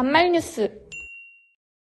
반말 뉴스.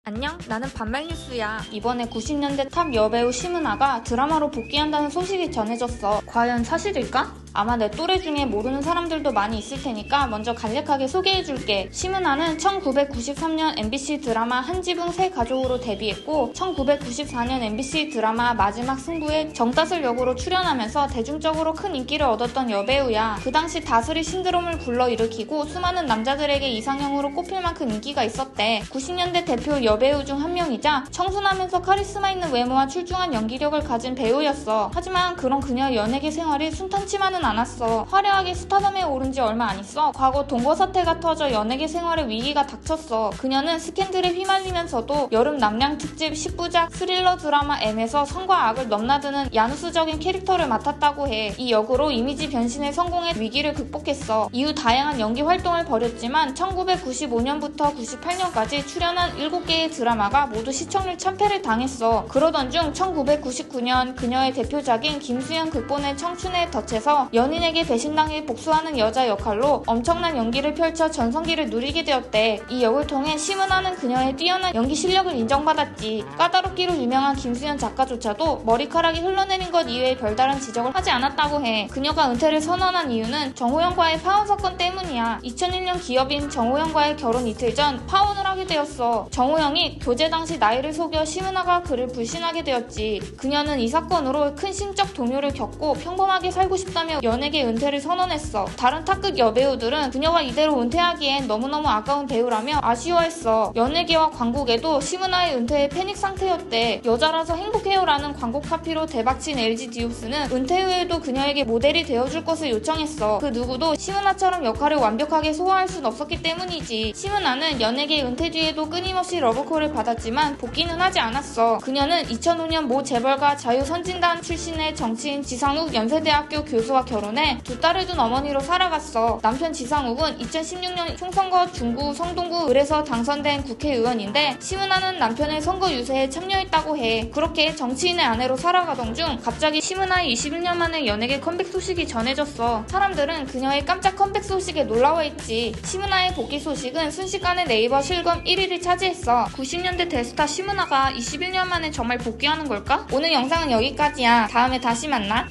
안녕, 나는 반말뉴스야. 이번에 90년대 탑 여배우 심은아가 드라마로 복귀한다는 소식이 전해졌어. 과연 사실일까? 아마 내 또래 중에 모르는 사람들도 많이 있을 테니까 먼저 간략하게 소개해줄게. 심은아는 1993년 MBC 드라마 한 지붕 새 가족으로 데뷔했고 1994년 MBC 드라마 마지막 승부에 정다슬 역으로 출연하면서 대중적으로 큰 인기를 얻었던 여배우야. 그 당시 다스리 신드롬을 불러일으키고 수많은 남자들에게 이상형으로 꼽힐 만큼 인기가 있었대. 90년대 대표 여배우 중 한 명이자 청순하면서 카리스마 있는 외모와 출중한 연기력을 가진 배우였어. 하지만 그런 그녀의 연예계 생활이 순탄치만은 않았어. 화려하게 스타덤에 오른 지 얼마 안 있어. 과거 동거 사태가 터져 연예계 생활에 위기가 닥쳤어. 그녀는 스캔들에 휘말리면서도 여름 남양 특집 10부작 스릴러 드라마 M에서 성과 악을 넘나드는 야누스적인 캐릭터를 맡았다고 해. 이 역으로 이미지 변신에 성공해 위기를 극복했어. 이후 다양한 연기 활동을 벌였지만 1995년부터 98년까지 출연한 7개의 드라마가 모두 시청률 참패를 당했어. 그러던 중 1999년 그녀의 대표작인 김수현 극본의 청춘에 덫에서 연인에게 배신당해 복수하는 여자 역할로 엄청난 연기를 펼쳐 전성기를 누리게 되었대. 이 역을 통해 심은하는 그녀의 뛰어난 연기 실력을 인정받았지. 까다롭기로 유명한 김수현 작가조차도 머리카락이 흘러내린 것 이외에 별다른 지적을 하지 않았다고 해. 그녀가 은퇴를 선언한 이유는 정호영과의 파혼 사건 때문이야. 2001년 기업인 정호영과의 결혼 이틀 전 파혼을 하게 되었어. 정호영이 교제 당시 나이를 속여 심은하가 그를 불신하게 되었지. 그녀는 이 사건으로 큰 심적 동요를 겪고 평범하게 살고 싶다며 연예계 은퇴를 선언했어. 다른 탑급 여배우들은 그녀가 이대로 은퇴하기엔 너무너무 아까운 배우라며 아쉬워했어. 연예계와 광고계도 심은하의 은퇴에 패닉 상태였대. 여자라서 행복해요라는 광고 카피로 대박친 LG 디옵스는 은퇴 후에도 그녀에게 모델이 되어줄 것을 요청했어. 그 누구도 심은하처럼 역할을 완벽하게 소화할 순 없었기 때문이지. 심은하는 연예계 은퇴 뒤에도 끊임없이 러브콜을 받았지만 복귀는 하지 않았어. 그녀는 2005년 모 재벌가 자유선진단 출신의 정치인 지상욱 연세대학교 교수와 결혼해 두 딸을 둔 어머니로 살아갔어. 남편 지상욱은 2016년 총선거 중구 성동구 을에서 당선된 국회의원인데 심은하는 남편의 선거 유세에 참여했다고 해. 그렇게 정치인의 아내로 살아가던 중 갑자기 심은하의 21년 만에 연예계 컴백 소식이 전해졌어. 사람들은 그녀의 깜짝 컴백 소식에 놀라워했지. 심은하의 복귀 소식은 순식간에 네이버 실검 1위를 차지했어. 90년대 대스타 심은하가 21년 만에 정말 복귀하는 걸까? 오늘 영상은 여기까지야. 다음에 다시 만나.